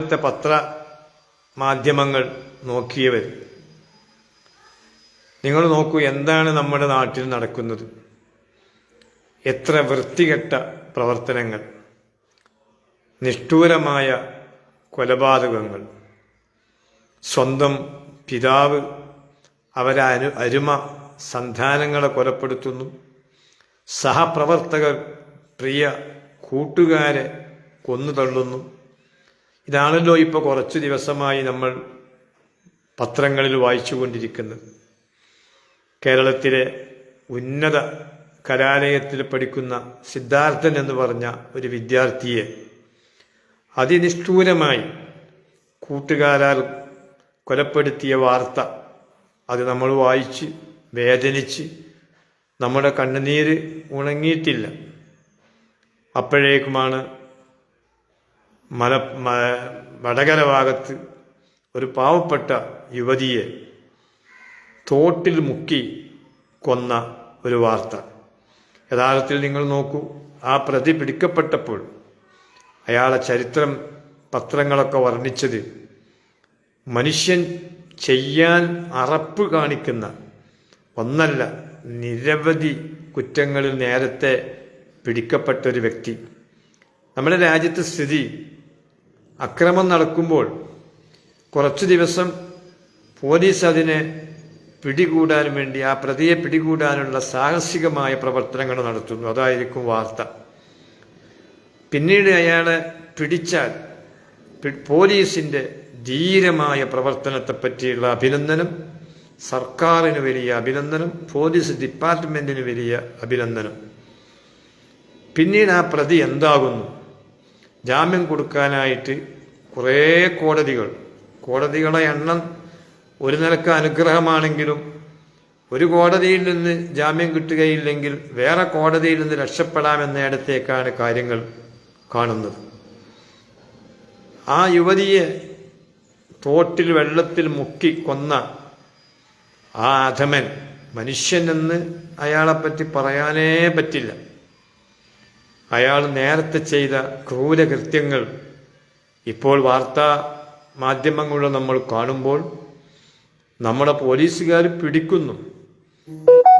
ഇന്നത്തെ പത്ര മാധ്യമങ്ങൾ നോക്കിയവർ നിങ്ങൾ നോക്കൂ എന്താണ് നമ്മുടെ നാട്ടിൽ നടക്കുന്നത്. എത്ര വൃത്തികെട്ട പ്രവർത്തനങ്ങൾ നിഷ്ഠൂരമായ കൊലപാതകങ്ങൾ. സ്വന്തം പിതാവ് അവരെ അനു അരുമ സന്താനങ്ങളെ കൊലപ്പെടുത്തുന്നു. സഹപ്രവർത്തകർ പ്രിയ കൂട്ടുകാരെ കൊന്നു തള്ളുന്നു ഇതാണല്ലോ ഇപ്പോൾ കുറച്ച് ദിവസമായി നമ്മൾ പത്രങ്ങളിൽ വായിച്ചുകൊണ്ടിരിക്കുന്നത്. കേരളത്തിലെ ഉന്നത കലാലയത്തിൽ പഠിക്കുന്ന സിദ്ധാർത്ഥൻ എന്ന് പറഞ്ഞ ഒരു വിദ്യാർത്ഥിയെ അതിനിഷ്ഠൂരമായി കൂട്ടുകാരാൽ കൊലപ്പെടുത്തിയ വാർത്ത അത് നമ്മൾ വായിച്ച് വേദനിച്ച് നമ്മുടെ കണ്ണുനീര് ഉണങ്ങിയിട്ടില്ല. അപ്പോഴേക്കുമാണ് മല വടകര ഭാഗത്ത് ഒരു പാവപ്പെട്ട യുവതിയെ തോട്ടിൽ മുക്കി കൊന്ന ഒരു വാർത്ത. യഥാർത്ഥത്തിൽ നിങ്ങൾ നോക്കൂ ആ പ്രതി പിടിക്കപ്പെട്ടപ്പോൾ അയാളെ ചരിത്രം പത്രങ്ങളൊക്കെ വർണിച്ചത് മനുഷ്യൻ ചെയ്യാൻ അറപ്പ് കാണിക്കുന്ന ഒന്നല്ല നിരവധി കുറ്റങ്ങളിൽ നേരത്തെ പിടിക്കപ്പെട്ട ഒരു വ്യക്തി. നമ്മുടെ രാജ്യത്തെ സ്ഥിതി അക്രമം നടക്കുമ്പോൾ കുറച്ച് ദിവസം പോലീസ് അതിനെ പിടികൂടാൻ വേണ്ടി ആ പ്രതിയെ പിടികൂടാനുള്ള സാഹസികമായ പ്രവർത്തനങ്ങൾ നടത്തുന്നു. അതായിരിക്കും വാർത്ത. പിന്നീട് അയാളെ പിടിച്ചാൽ പോലീസിന്റെ ധീരമായ പ്രവർത്തനത്തെ പറ്റിയുള്ള അഭിനന്ദനം സർക്കാരിന് വലിയ അഭിനന്ദനം പോലീസ് ഡിപ്പാർട്ട്മെന്റിന് വലിയ അഭിനന്ദനം. പിന്നീട് ആ പ്രതി എന്താകുന്നു? ജാമ്യം കൊടുക്കാനായിട്ട് കുറേ കോടതികൾ കോടതികളെ എണ്ണം ഒരു നിലയ്ക്ക് അനുഗ്രഹമാണെങ്കിലും ഒരു കോടതിയിൽ നിന്ന് ജാമ്യം കിട്ടുകയില്ലെങ്കിൽ വേറെ കോടതിയിൽ നിന്ന് രക്ഷപ്പെടാമെന്നിടത്തേക്കാണ് കാര്യങ്ങൾ കാണുന്നത്. ആ യുവതിയെ തോട്ടിൽ വെള്ളത്തിൽ മുക്കി കൊന്ന ആ അധമൻ മനുഷ്യനെന്ന് അയാളെപ്പറ്റി പറയാനേ പറ്റില്ല. അയാൾ നേരത്തെ ചെയ്ത ക്രൂരകൃത്യങ്ങൾ ഇപ്പോൾ വാർത്താ മാധ്യമങ്ങളിൽ നമ്മൾ കാണുമ്പോൾ നമ്മുടെ പോലീസുകാർ പിടിക്കുന്നു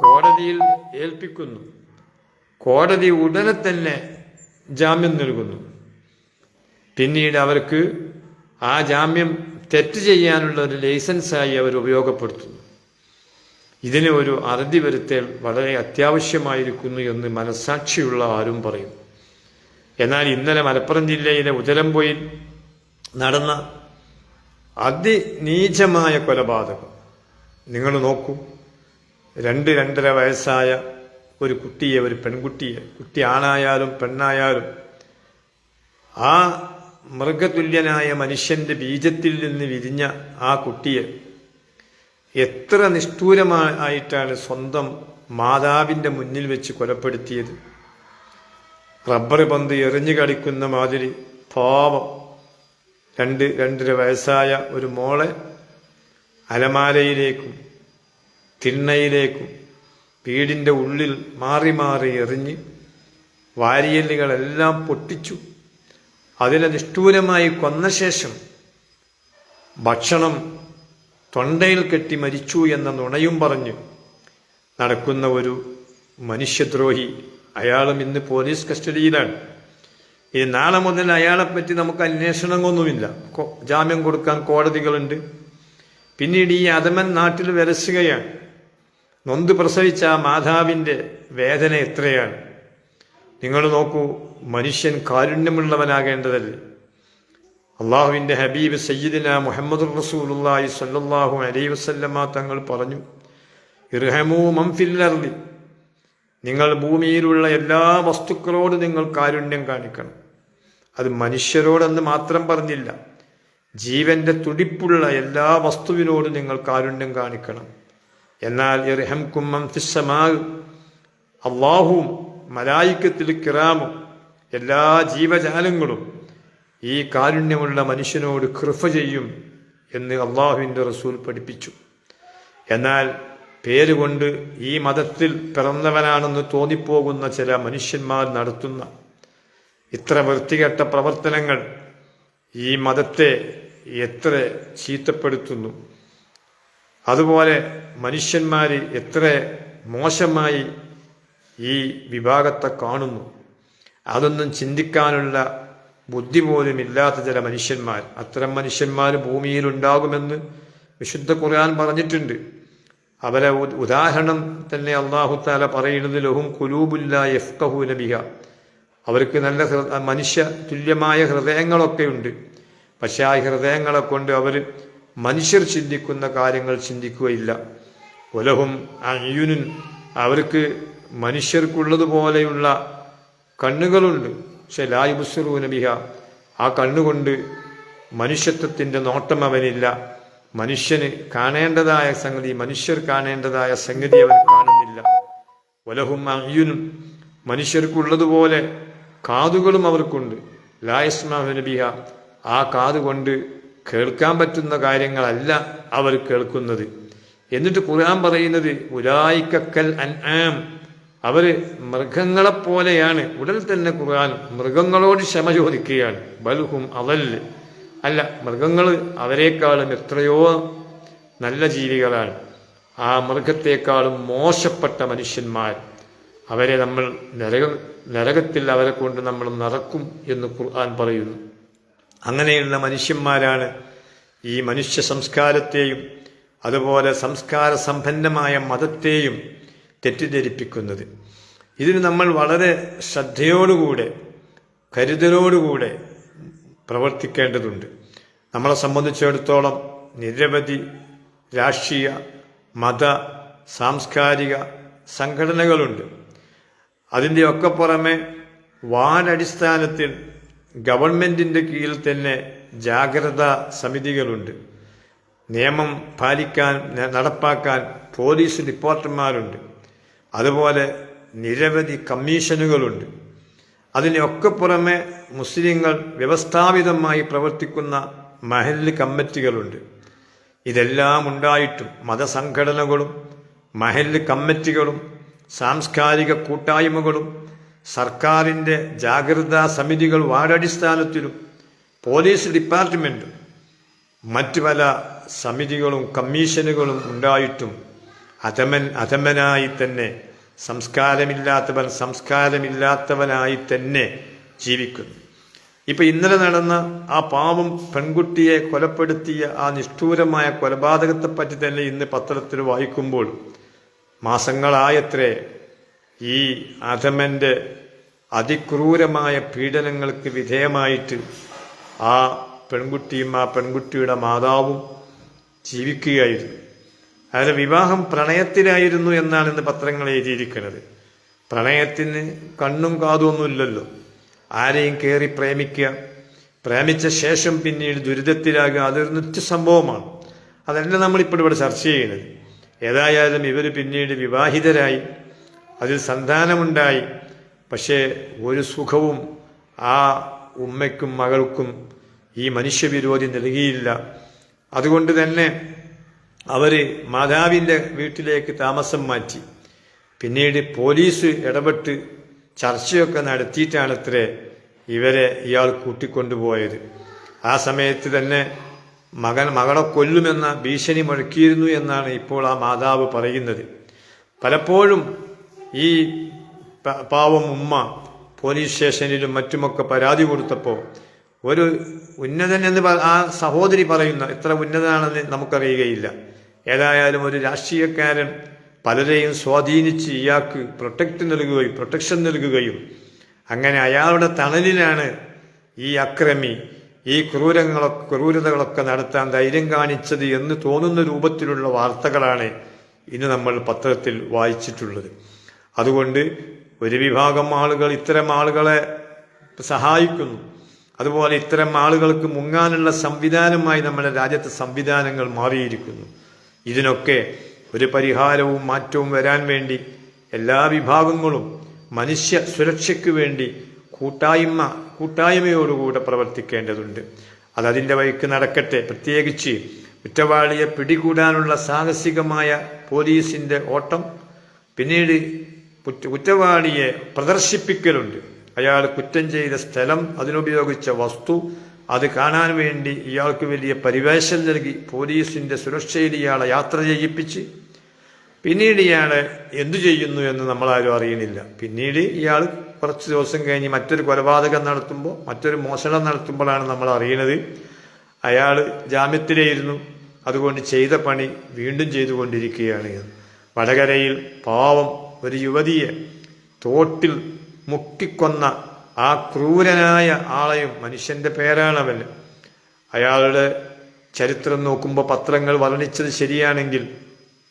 കോടതിയിൽ ഏൽപ്പിക്കുന്നു കോടതി ഉടനെ തന്നെ ജാമ്യം നൽകുന്നു. പിന്നീട് അവർക്ക് ആ ജാമ്യം തെറ്റ് ചെയ്യാനുള്ള ഒരു ലൈസൻസായി അവർ ഉപയോഗപ്പെടുത്തുന്നു. ഇതിന് ഒരു അറുതി വരുത്തൽ വളരെ അത്യാവശ്യമായിരിക്കുന്നു എന്ന് മനസാക്ഷിയുള്ള ആരും പറയും. എന്നാൽ ഇന്നലെ മലപ്പുറം ജില്ലയിലെ ഉദരംപൊയിൽ നടന്ന അതിനീചമായ കൊലപാതകം. നിങ്ങൾ നോക്കൂ. രണ്ട് രണ്ടര വയസ്സായ ഒരു കുട്ടിയെ ഒരു പെൺകുട്ടിയെ കുട്ടി ആണായാലും പെണ്ണായാലും ആ മൃഗതുല്യനായ മനുഷ്യന്റെ ബീജത്തിൽ നിന്ന് വിരിഞ്ഞ ആ കുട്ടിയെ എത്ര നിഷ്ഠൂരമായിട്ടാണ് സ്വന്തം മാതാവിന്റെ മുന്നിൽ വെച്ച് കൊലപ്പെടുത്തിയത്. റബ്ബർ പന്ത് എറിഞ്ഞു കളിക്കുന്ന മാതിരി പാവം. രണ്ട് രണ്ടര വയസ്സായ ഒരു മോളെ അലമാലയിലേക്കും തിണ്ണയിലേക്കും വീടിന്റെ ഉള്ളിൽ മാറി മാറി എറിഞ്ഞ് വാരിയല്ലുകളെല്ലാം പൊട്ടിച്ചു. അതിനെ നിഷ്ഠൂരമായി കൊന്ന ശേഷം ഭക്ഷണം തൊണ്ടയിൽ കെട്ടി മരിച്ചു എന്ന നുണയും പറഞ്ഞ് നടക്കുന്ന ഒരു മനുഷ്യദ്രോഹി അയാളും ഇന്ന് പോലീസ് കസ്റ്റഡിയിലാണ്. ഇനി നാളെ മുതൽ അയാളെപ്പറ്റി നമുക്ക് അന്വേഷണമൊന്നുമില്ല ജാമ്യം കൊടുക്കാൻ കോടതികളുണ്ട്. പിന്നീട് ഈ അധമൻ നാട്ടിൽ വരസുകയാണ്. നൊന്ത് പ്രസവിച്ച ആ മാതാവിന്റെ വേദന എത്രയാണ്? നിങ്ങൾ നോക്കൂ മനുഷ്യൻ കാരുണ്യമുള്ളവനാകേണ്ടതല്ലേ? അള്ളാഹുവിന്റെ ഹബീബ് സയ്യിദിന മുഹമ്മദ് റസൂലുള്ളാഹി സല്ലാഹു അലൈഹി വസല്ലമ തങ്ങൾ പറഞ്ഞു ഇർഹമൂ മംഫില്ലർലി നിങ്ങൾ ഭൂമിയിലുള്ള എല്ലാ വസ്തുക്കളോട് നിങ്ങൾ കാരുണ്യം കാണിക്കണം. അത് മനുഷ്യരോടെന്ന് മാത്രം പറഞ്ഞില്ല. ജീവന്റെ തുടിപ്പുള്ള എല്ലാ വസ്തുവിനോടും നിങ്ങൾ കാരുണ്യം കാണിക്കണം. എന്നാൽ ഇർഹം കുമ്മം ഫിസ്സമാ അള്ളാഹുവും മലായിക്കത്തിൽ കിറാമും എല്ലാ ജീവജാലങ്ങളും ഈ കാരുണ്യമുള്ള മനുഷ്യനോട് കൃഫ ചെയ്യും എന്ന് അള്ളാഹുവിന്റെ റസൂൽ പഠിപ്പിച്ചു. എന്നാൽ പേരുകൊണ്ട് ഈ മതത്തിൽ പിറന്നവനാണെന്ന് തോന്നിപ്പോകുന്ന ചില മനുഷ്യന്മാർ നടത്തുന്ന ഇത്ര വൃത്തികെട്ട പ്രവർത്തനങ്ങൾ ഈ മതത്തെ എത്ര ചീത്തപ്പെടുത്തുന്നു. അതുപോലെ മനുഷ്യന്മാർ എത്ര മോശമായി ഈ വിഭാഗത്തെ കാണുന്നു. അതൊന്നും ചിന്തിക്കാനുള്ള ബുദ്ധി പോലും ഇല്ലാത്ത ചില മനുഷ്യന്മാർ. അത്തരം മനുഷ്യന്മാർ ഭൂമിയിലുണ്ടാകുമെന്ന് വിശുദ്ധ ഖുർആൻ പറഞ്ഞിട്ടുണ്ട്. അവരെ ഉദാഹരണം തന്നെ അള്ളാഹു താല പറയുന്നത് ലഹും കുലൂബുല്ല യഫ്കഹു നബിഹ അവർക്ക് നല്ല മനുഷ്യ തുല്യമായ ഹൃദയങ്ങളൊക്കെയുണ്ട് പക്ഷെ ആ ഹൃദയങ്ങളെ കൊണ്ട് അവർ മനുഷ്യർ ചിന്തിക്കുന്ന കാര്യങ്ങൾ ചിന്തിക്കുകയില്ല. ഒലഹും അയ്യുനു അവർക്ക് മനുഷ്യർക്കുള്ളതുപോലെയുള്ള കണ്ണുകളുണ്ട്. പക്ഷെ ലായുബുസ്റൂ നബിഹ ആ കണ്ണുകൊണ്ട് മനുഷ്യത്വത്തിന്റെ നോട്ടം അവനില്ല. മനുഷ്യന് കാണേണ്ടതായ സംഗതി മനുഷ്യർ കാണേണ്ടതായ സംഗതി അവൻ കാണുന്നില്ല. വലഹും അയ്യുനും മനുഷ്യർക്കുള്ളതുപോലെ കാതുകളും അവർക്കുണ്ട്. ലായസ്മാഹുനബിഹ ആ കാതുകൊണ്ട് കേൾക്കാൻ പറ്റുന്ന കാര്യങ്ങളല്ല അവർ കേൾക്കുന്നത്. എന്നിട്ട് ഖുർആൻ പറയുന്നത് ഉലായിക്കൽ അൻആം. അവർ മൃഗങ്ങളെപ്പോലെയാണ്. ഉടൻ തന്നെ ഖുർആൻ മൃഗങ്ങളോട് ക്ഷമ ചോദിക്കുകയാണ്. ബൽഹും അതൽ അല്ല മൃഗങ്ങൾ അവരെക്കാളും എത്രയോ നല്ല ജീവികളാണ്. ആ മൃഗത്തെക്കാളും മോശപ്പെട്ട മനുഷ്യന്മാർ. അവരെ നമ്മൾ നരക നരകത്തിൽ അവരെ കൊണ്ട് നമ്മൾ നടക്കും എന്ന് ഖുർആൻ പറയുന്നു. അങ്ങനെയുള്ള മനുഷ്യന്മാരാണ് ഈ മനുഷ്യ സംസ്കാരത്തെയും അതുപോലെ സംസ്കാര സമ്പന്നമായ മതത്തെയും തെറ്റിദ്ധരിപ്പിക്കുന്നത്. ഇതിന് നമ്മൾ വളരെ ശ്രദ്ധയോടുകൂടെ കരുതലോടുകൂടെ പ്രവർത്തിക്കേണ്ടതുണ്ട്. നമ്മളെ സംബന്ധിച്ചിടത്തോളം നിരവധി രാഷ്ട്രീയ മത സാംസ്കാരിക സംഘടനകളുണ്ട്. അതിന്റെയൊക്കെ പുറമെ വാനടിസ്ഥാനത്തിൽ ഗവൺമെന്റിന്റെ കീഴിൽ തന്നെ ജാഗ്രതാ സമിതികളുണ്ട്. നിയമം പാലിക്കാൻ നടപ്പാക്കാൻ പോലീസ് ഡിപ്പാർട്ട്മാരുണ്ട് അതുപോലെ നിരവധി കമ്മീഷനുകളുണ്ട്. അതിനൊക്കെ പുറമെ മുസ്ലിങ്ങൾ വ്യവസ്ഥാപിതമായി പ്രവർത്തിക്കുന്ന മഹല്ല് കമ്മിറ്റികളുണ്ട്. ഇതെല്ലാം ഉണ്ടായിട്ടും മതസംഘടനകളും മഹല്ല് കമ്മിറ്റികളും സാംസ്കാരിക കൂട്ടായ്മകളും സർക്കാരിന്റെ ജാഗ്രതാ സമിതികൾ വാർഡടിസ്ഥാനത്തിലും പോലീസ് ഡിപ്പാർട്ട്മെന്റും മറ്റു പല സമിതികളും കമ്മീഷനുകളും ഉണ്ടായിട്ടും അധമൻ അധമനായി തന്നെ സംസ്കാരമില്ലാത്തവൻ സംസ്കാരമില്ലാത്തവനായി തന്നെ ജീവിക്കുന്നു. ഇപ്പൊ ഇന്നലെ നടന്ന ആ പാവം പെൺകുട്ടിയെ കൊലപ്പെടുത്തിയ ആ നിഷ്ഠൂരമായ കൊലപാതകത്തെ പറ്റി തന്നെ ഇന്ന് പത്രത്തിൽ വായിക്കുമ്പോൾ മാസങ്ങളായത്രേ ഈ അധമന്റെ അതിക്രൂരമായ പീഡനങ്ങൾക്ക് വിധേയമായിട്ട് ആ പെൺകുട്ടിയും ആ പെൺകുട്ടിയുടെ മാതാവും ജീവിക്കുകയായിരുന്നു. അതായത് വിവാഹം പ്രണയത്തിലായിരുന്നു എന്നാണ് ഇന്ന് പത്രങ്ങൾ എഴുതിയിരിക്കുന്നത്. പ്രണയത്തിന് കണ്ണും കാതും ഒന്നുമില്ലല്ലോ ആരെയും കയറി പ്രേമിക്കുക പ്രേമിച്ച ശേഷം പിന്നീട് ദുരിതത്തിലാകുക അതൊരു നിത്യ സംഭവമാണ് അതല്ല നമ്മളിപ്പോൾ ഇവിടെ ചർച്ച ചെയ്യുന്നത്. ഏതായാലും ഇവർ പിന്നീട് വിവാഹിതരായി അതിൽ സന്താനമുണ്ടായി. പക്ഷേ ഒരു സുഖവും ആ ഉമ്മയ്ക്കും മകൾക്കും ഈ മനുഷ്യവിരോധി നൽകിയില്ല. അതുകൊണ്ട് തന്നെ അവർ മാതാവിന്റെ വീട്ടിലേക്ക് താമസം മാറ്റി. പിന്നീട് പോലീസ് ഇടപെട്ട് ചർച്ചയൊക്കെ നടത്തിയിട്ടാണ് അത്രേ ഇവരെ ഇയാൾ കൂട്ടിക്കൊണ്ടുപോയത്. ആ സമയത്ത് തന്നെ മകൻ മകളെ കൊല്ലുമെന്ന ഭീഷണി മുഴക്കിയിരുന്നു എന്നാണ് ഇപ്പോൾ ആ മാതാവ് പറയുന്നത്. പലപ്പോഴും ഈ പാവം ഉമ്മ പോലീസ് സ്റ്റേഷനിലും മറ്റുമൊക്കെ പരാതി കൊടുത്തപ്പോൾ ഒരു ഉന്നതൻ എന്ന് ആ സഹോദരി പറയുന്ന എത്ര ഉന്നതനാണെന്ന് നമുക്കറിയുകയില്ല. ഏതായാലും ഒരു രാഷ്ട്രീയക്കാരൻ പലരെയും സ്വാധീനിച്ച് ഇയാൾക്ക് പ്രൊട്ടക്റ്റ് നൽകുകയും പ്രൊട്ടക്ഷൻ നൽകുകയും അങ്ങനെ അയാളുടെ തണലിലാണ് ഈ അക്രമി ഈ ക്രൂരങ്ങളൊക്കെ ക്രൂരതകളൊക്കെ നടത്താൻ ധൈര്യം കാണിച്ചത് എന്ന് തോന്നുന്ന രൂപത്തിലുള്ള വാർത്തകളാണ് ഇന്ന് നമ്മൾ പത്രത്തിൽ വായിച്ചിട്ടുള്ളത്. അതുകൊണ്ട് ഒരു വിഭാഗം ആളുകൾ ഇത്തരം ആളുകളെ സഹായിക്കുന്നു. അതുപോലെ ഇത്തരം ആളുകൾക്ക് മുങ്ങാനുള്ള സംവിധാനമായി നമ്മുടെ രാജ്യത്തെ സംവിധാനങ്ങൾ മാറിയിരിക്കുന്നു. ഇതിനൊക്കെ ഒരു പരിഹാരവും മാറ്റവും വരാൻ വേണ്ടി എല്ലാ വിഭാഗങ്ങളും മനുഷ്യ സുരക്ഷയ്ക്ക് വേണ്ടി കൂട്ടായ്മ കൂട്ടായ്മയോടുകൂടെ പ്രവർത്തിക്കേണ്ടതുണ്ട്. അതതിന്റെ വഴിക്ക് നടക്കട്ടെ. പ്രത്യേകിച്ച് കുറ്റവാളിയെ പിടികൂടാനുള്ള സാഹസികമായ പോലീസിന്റെ ഓട്ടം പിന്നീട് കുറ്റ കുറ്റവാളിയെ പ്രദർശിപ്പിക്കലുണ്ട്. അയാൾ കുറ്റം ചെയ്ത സ്ഥലം അതിനുപയോഗിച്ച വസ്തു അത് കാണാൻ വേണ്ടി ഇയാൾക്ക് വലിയ പരിവേഷം നൽകി പോലീസിന്റെ സുരക്ഷയിൽ ഇയാളെ യാത്ര ചെയ്യിപ്പിച്ച്. പിന്നീട് ഇയാൾ എന്തു ചെയ്യുന്നു എന്ന് നമ്മളാരും അറിയണില്ല. പിന്നീട് ഇയാൾ കുറച്ച് ദിവസം കഴിഞ്ഞ് മറ്റൊരു കൊലപാതകം നടത്തുമ്പോൾ മറ്റൊരു മോഷണം നടത്തുമ്പോഴാണ് നമ്മൾ അറിയുന്നത് അയാൾ ജാമ്യത്തിലായിരുന്നു. അതുകൊണ്ട് ചെയ്ത പണി വീണ്ടും ചെയ്തുകൊണ്ടിരിക്കുകയാണ്. വടകരയിൽ പാവം ഒരു യുവതിയെ തോട്ടിൽ മുക്കിക്കൊന്ന ആ ക്രൂരനായ ആളെയും മനുഷ്യന്റെ പേരാണവൻ അയാളുടെ ചരിത്രം നോക്കുമ്പോൾ പത്രങ്ങൾ വർണിച്ചത് ശരിയാണെങ്കിൽ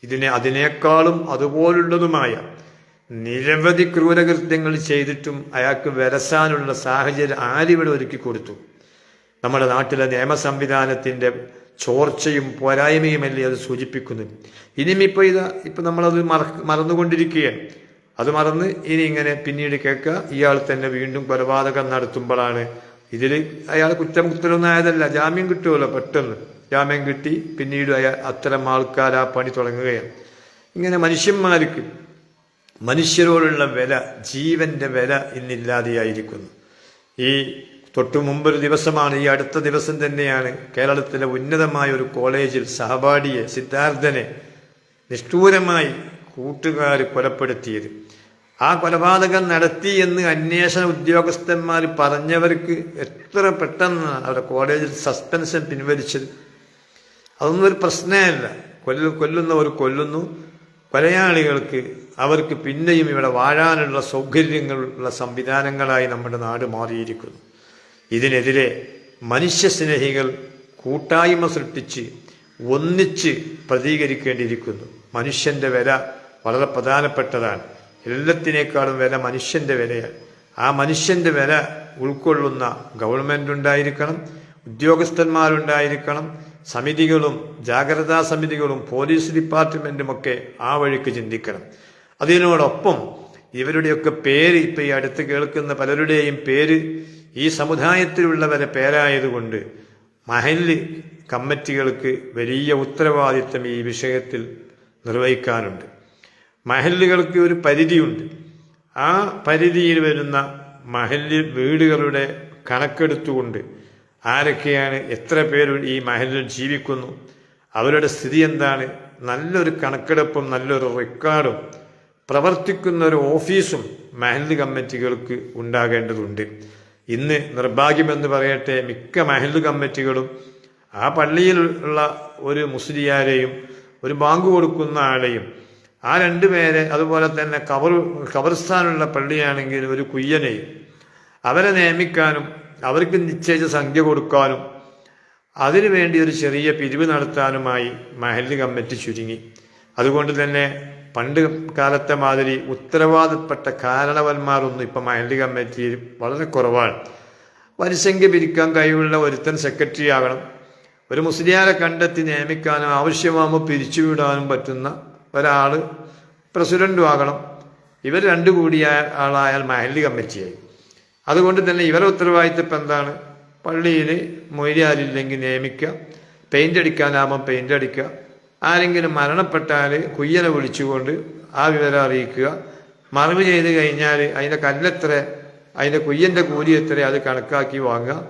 ഇതിനെ അതിനേക്കാളും അതുപോലുള്ളതുമായ നിരവധി ക്രൂരകൃത്യങ്ങൾ ചെയ്തിട്ടും അയാൾക്ക് വരസാനുള്ള സാഹചര്യം ആരിവിടെ ഒരുക്കി കൊടുത്തു? നമ്മുടെ നാട്ടിലെ നിയമ സംവിധാനത്തിന്റെ ചോർച്ചയും പോരായ്മയുമല്ലേ അത് സൂചിപ്പിക്കുന്നു ഇനിയും ഇപ്പൊ ഇത് ഇപ്പൊ നമ്മളത് മറ മറന്നുകൊണ്ടിരിക്കുകയാണ്. അത് മറന്ന് ഇനി ഇങ്ങനെ പിന്നീട് കേൾക്കുക. ഇയാൾ തന്നെ വീണ്ടും കൊലപാതകം നടത്തുമ്പോഴാണ് ഇതിൽ അയാൾ കുറ്റം കുത്തലൊന്നും ആയതല്ല. ജാമ്യം കിട്ടുമല്ലോ പെട്ടെന്ന്. ജാമ്യം കിട്ടി പിന്നീട് അയാൾ അത്തരം ആൾക്കാർ ആ പണി തുടങ്ങുകയാണ്. ഇങ്ങനെ മനുഷ്യന്മാർക്ക് മനുഷ്യരോടുള്ള വില ജീവന്റെ വില ഇന്നില്ലാതെയായിരിക്കുന്നു. ഈ തൊട്ടു മുമ്പൊരു ദിവസമാണ് ഈ അടുത്ത ദിവസം തന്നെയാണ് കേരളത്തിലെ ഉന്നതമായ ഒരു കോളേജിൽ സഹപാഠിയെ സിദ്ധാർത്ഥനെ നിഷ്ഠൂരമായി കൂട്ടുകാർ കൊലപ്പെടുത്തിയത്. ആ കൊലപാതകം നടത്തി എന്ന് അന്വേഷണ ഉദ്യോഗസ്ഥന്മാർ പറഞ്ഞവർക്ക് എത്ര പെട്ടെന്ന് അവരുടെ കോളേജിൽ സസ്പെൻഷൻ പിൻവലിച്ചത്. അതൊന്നും ഒരു പ്രശ്നമല്ല. കൊല്ല കൊല്ലുന്നവർ കൊല്ലുന്നു. കൊലയാളികൾക്ക് അവർക്ക് പിന്നെയും ഇവിടെ വാഴാനുള്ള സൗകര്യങ്ങളുള്ള സംവിധാനങ്ങളായി നമ്മുടെ നാട് മാറിയിരിക്കുന്നു. ഇതിനെതിരെ മനുഷ്യസ്നേഹികൾ കൂട്ടായ്മ സൃഷ്ടിച്ച് ഒന്നിച്ച് പ്രതികരിക്കേണ്ടിയിരിക്കുന്നു. മനുഷ്യന്റെ വില വളരെ പ്രധാനപ്പെട്ടതാണ്. എല്ലാത്തിനേക്കാളും വില മനുഷ്യന്റെ വിലയാണ്. ആ മനുഷ്യന്റെ വില ഉൾക്കൊള്ളുന്ന ഗവൺമെന്റ് ഉണ്ടായിരിക്കണം ഉദ്യോഗസ്ഥന്മാരുണ്ടായിരിക്കണം സമിതികളും ജാഗ്രതാ സമിതികളും പോലീസ് ഡിപ്പാർട്ട്മെന്റുമൊക്കെ ആ വഴിക്ക് ചിന്തിക്കണം. അതിനോടൊപ്പം ഇവരുടെയൊക്കെ പേര് ഇപ്പൊ ഈ അടുത്ത് കേൾക്കുന്ന പലരുടെയും പേര് ഈ സമുദായത്തിലുള്ളവരെ പേരായതുകൊണ്ട് മഹല്ല് കമ്മിറ്റികൾക്ക് വലിയ ഉത്തരവാദിത്തം ഈ വിഷയത്തിൽ നിർവഹിക്കാനുണ്ട്. മഹല്ലുകൾക്ക് ഒരു പരിധിയുണ്ട്. ആ പരിധിയിൽ വരുന്ന മഹല്ല് വീടുകളുടെ കണക്കെടുത്തുകൊണ്ട് ആരൊക്കെയാണ് എത്ര പേര് ഈ മഹലിൽ ജീവിക്കുന്നു അവരുടെ സ്ഥിതി എന്താണ് നല്ലൊരു കണക്കെടുപ്പും നല്ലൊരു റെക്കോർഡും പ്രവർത്തിക്കുന്ന ഒരു ഓഫീസും മഹല്ല് കമ്മിറ്റികൾക്ക് ഉണ്ടാകേണ്ടതുണ്ട്. ഇന്ന് നിർഭാഗ്യമെന്ന് പറയട്ടെ മിക്ക മഹല്ല് കമ്മിറ്റികളും ആ പള്ളിയിലുള്ള ഒരു മുസ്ലിയാരെയും ഒരു ബാങ്ക് കൊടുക്കുന്ന ആളെയും ആ രണ്ടുപേരെ അതുപോലെ തന്നെ കബർ കബർസ്ഥാനുള്ള പള്ളിയാണെങ്കിൽ ഒരു കുയ്യനെയും അവരെ നിയമിക്കാനും അവർക്ക് നിശ്ചയിച്ച സംഖ്യ കൊടുക്കാനും അതിനുവേണ്ടി ഒരു ചെറിയ പിരിവ് നടത്താനുമായി മഹല്ല് കമ്മിറ്റി ചുരുങ്ങി. അതുകൊണ്ട് തന്നെ പണ്ട് കാലത്തെ മാതിരി ഉത്തരവാദപ്പെട്ട കാരണവന്മാരൊന്നും ഇപ്പം മഹല്ല് കമ്മിറ്റിയിൽ വളരെ കുറവാണ്. വരിസംഖ്യ പിരിക്കാൻ കഴിവുള്ള ഒരുത്തൻ സെക്രട്ടറി ആകണം. ഒരു മുസ്ലിയാരെ കണ്ടെത്തി നിയമിക്കാനും ആവശ്യമാകുമ്പോൾ പിരിച്ചുവിടാനും പറ്റുന്ന ഒരാൾ പ്രസിഡന്റും ആകണം. ഇവർ രണ്ടു കൂടിയ ആളായാൽ മഹല്ലി കമ്മിറ്റിയായി. അതുകൊണ്ട് തന്നെ ഇവരെ ഉത്തരവാദിത്തം എന്താണ്? പള്ളിയിൽ മൊയ്യാരില്ലെങ്കിൽ നിയമിക്കുക പെയിന്റ് അടിക്കാനാകുമ്പോൾ പെയിന്റ് അടിക്കുക ആരെങ്കിലും മരണപ്പെട്ടാൽ കുയ്യനെ വിളിച്ചുകൊണ്ട് ആ വിവരം അറിയിക്കുക. മറവ് ചെയ്ത് കഴിഞ്ഞാൽ അതിന്റെ കല്ലെത്ര അതിന്റെ കുയ്യന്റെ കൂലി എത്ര അത് കണക്കാക്കി വാങ്ങുക.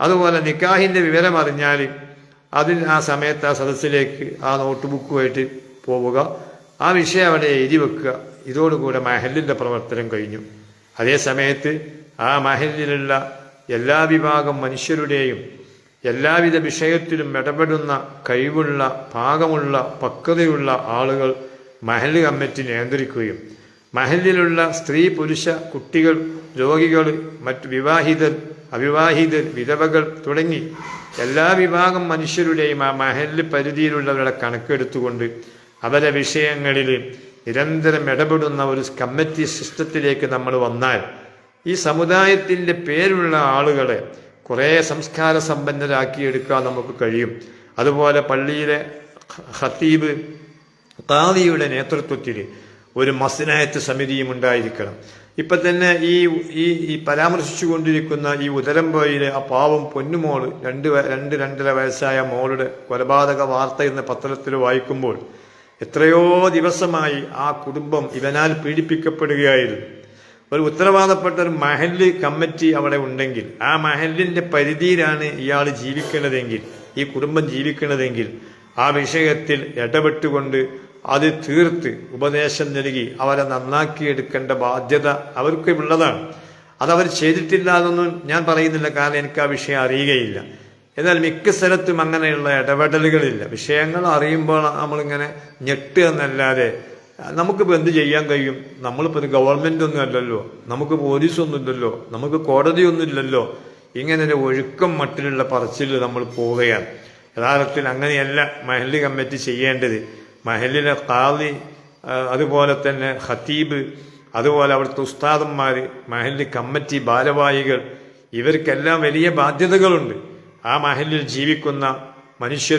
അതുപോലെ നിക്കാഹിന്റെ വിവരം അറിഞ്ഞാൽ അതിൽ ആ സമയത്ത് ആ സദസ്സിലേക്ക് ആ നോട്ട് ബുക്കുമായിട്ട് പോവുക. ആ വിഷയം അവിടെ എഴുതി വെക്കുക. ഇതോടുകൂടെ മഹലിന്റെ പ്രവർത്തനം കഴിഞ്ഞു. അതേ സമയത്ത് ആ മഹലിലുള്ള എല്ലാ വിഭാഗം മനുഷ്യരുടെയും എല്ലാവിധ വിഷയത്തിലും ഇടപെടുന്ന കഴിവുള്ള പാകമുള്ള പക്വതയുള്ള ആളുകൾ മഹൽ കമ്മിറ്റി നിയന്ത്രിക്കുകയും മഹലിലുള്ള സ്ത്രീ പുരുഷ കുട്ടികൾ രോഗികൾ മറ്റു വിവാഹിതർ അവിവാഹിതർ വിധവകൾ തുടങ്ങി എല്ലാ വിഭാഗം മനുഷ്യരുടെയും ആ മഹലിൽ പരിധിയിലുള്ളവരുടെ കണക്കെടുത്തുകൊണ്ട് അവരെ വിഷയങ്ങളിൽ നിരന്തരം ഇടപെടുന്ന ഒരു കമ്മിറ്റി സിസ്റ്റത്തിലേക്ക് നമ്മൾ വന്നാൽ ഈ സമുദായത്തിന്റെ പേരുള്ള ആളുകളെ കുറേ സംസ്കാര സമ്പന്നരാക്കിയെടുക്കാൻ നമുക്ക് കഴിയും. അതുപോലെ പള്ളിയിലെ ഖത്തീബ് ഖാദിയുടെ നേതൃത്വത്തിൽ ഒരു മസിനായത്ത് സമിതിയും ഉണ്ടായിരിക്കണം. ഇപ്പം തന്നെ ഈ ഈ ഈ പരാമർശിച്ചു കൊണ്ടിരിക്കുന്ന ഈ ഉദരമ്പയിലെ ആ പാവം പൊന്നുമോൾ രണ്ട് രണ്ട് രണ്ടര വയസ്സായ മോളുടെ കൊലപാതക വാർത്ത എന്ന പത്രത്തിൽ വായിക്കുമ്പോൾ എത്രയോ ദിവസമായി ആ കുടുംബം ഇവനാൽ പീഡിപ്പിക്കപ്പെടുകയായിരുന്നു. ഒരു ഉത്തരവാദപ്പെട്ട ഒരു മഹൽ കമ്മിറ്റി അവിടെ ഉണ്ടെങ്കിൽ ആ മഹലിന്റെ പരിധിയിലാണ് ഇയാൾ ജീവിക്കുന്നതെങ്കിൽ ഈ കുടുംബം ജീവിക്കുന്നതെങ്കിൽ ആ വിഷയത്തിൽ ഇടപെട്ടുകൊണ്ട് അത് തീർത്ത് ഉപദേശം നൽകി അവരെ നന്നാക്കിയെടുക്കേണ്ട ബാധ്യത അവർക്ക് ഉള്ളതാണ് അതവർ ചെയ്തിട്ടില്ല എന്നൊന്നും ഞാൻ പറയുന്നില്ല കാരണം എനിക്ക് ആ വിഷയം അറിയുകയില്ല. എന്നാൽ മിക്ക സ്ഥലത്തും അങ്ങനെയുള്ള ഇടപെടലുകളില്ല. വിഷയങ്ങൾ അറിയുമ്പോൾ നമ്മളിങ്ങനെ ഞെട്ടുക എന്നല്ലാതെ നമുക്കിപ്പോൾ എന്ത് ചെയ്യാൻ കഴിയും? നമ്മളിപ്പോൾ ഒരു ഗവൺമെന്റ് ഒന്നും അല്ലല്ലോ. നമുക്ക് പോലീസൊന്നുമില്ലല്ലോ നമുക്ക് കോടതിയൊന്നും ഇല്ലല്ലോ. ഇങ്ങനെ ഒരു ഒഴുക്കം മട്ടിലുള്ള പറച്ചിൽ നമ്മൾ പോവുകയാണ്. യഥാർത്ഥത്തിൽ അങ്ങനെയല്ല മഹല്ലി കമ്മിറ്റി ചെയ്യേണ്ടത്. മഹലിലെ കാളി അതുപോലെ തന്നെ ഖത്തീബ് അതുപോലെ അവിടുത്തെ ഉസ്താദന്മാർ മഹല്ലി കമ്മിറ്റി ഭാരവാഹികൾ ഇവർക്കെല്ലാം വലിയ ബാധ്യതകളുണ്ട്. ആ മഹലിൽ ജീവിക്കുന്ന മനുഷ്യരും